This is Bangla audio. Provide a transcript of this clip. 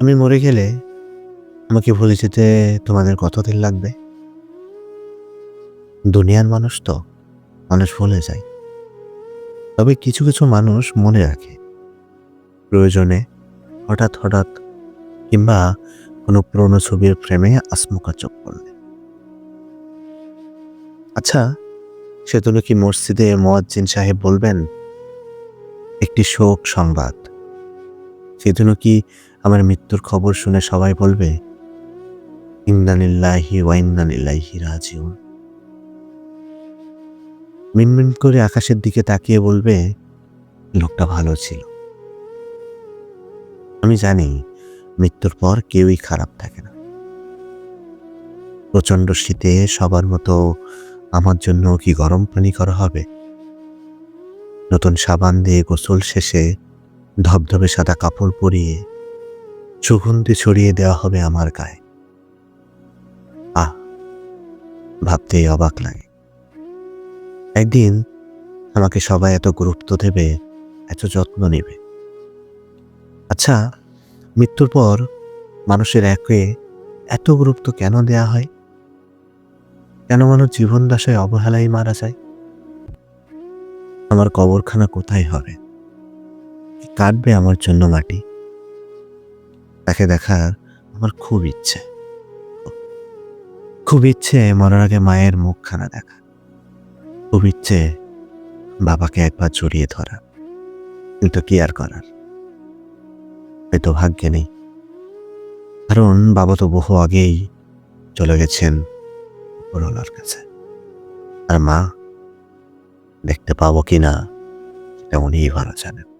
আমি মরে গেলে আমাকে ভুলে যেতে তোমাদের কতদিন লাগবে? দুনিয়ার মানুষ তো, মানুষ ভুলে যায়। তবে কিছু কিছু মানুষ মনে রাখে। প্রয়োজনে হঠাৎ হঠাৎ কিংবা কোনো পুরনো ছবির প্রেমে আসমুকা চোখ পড়লে আচ্ছা সেতুলো কি মসজিদে মোয়াজ্জিন সাহেব বলবেন? একটি শোক সংবাদ। সেদিনও কি আমার মৃত্যুর খবর শুনে সবাই বলবে ইন্দানিল্লাহি ওয়াইন্দানিল্লাহি রাজিউন। মিনমিন করে আকাশের দিকে তাকিয়ে বলবে, লোকটা ভালো ছিল। আমি জানি মৃত্যুর পর কেউই খারাপ থাকে না। প্রচণ্ড শীতে সবার মতো আমার জন্য কি গরম পানি করা হবে? নতুন সাবান দিয়ে গোসল শেষে ধবধবে সাদা কাপড় পরিয়ে সুগন্ধি ছড়িয়ে দেওয়া হবে আমার গায়ে। আহ, ভাবতেই অবাক লাগে। একদিন আমাকে সবাই এত গুরুত্ব দেবে, এত যত্ন নেবে। আচ্ছা মৃত্যুর পর মানুষের একে এত গুরুত্ব কেন দেয়া হয়? কেন মানুষ জীবন দশায় অবহেলায় মারা যায়? আমার কবরখানা কোথায় হবে? কাটবে আমার জন্য মাটি? তাকে দেখার আমার খুব ইচ্ছে। খুব ইচ্ছে মরার আগে মায়ের মুখখানা দেখা। খুব ইচ্ছে বাবাকে একবার জড়িয়ে ধরা। কিন্তু কি আর করার? হয়তো ভাগ্যে নেই। কারণ বাবা তো বহু আগেই চলে গেছেন উপরওয়ালার কাছে। আর মা, দেখতে পাবো কিনা, সেটা উনিই ভালো জানেন।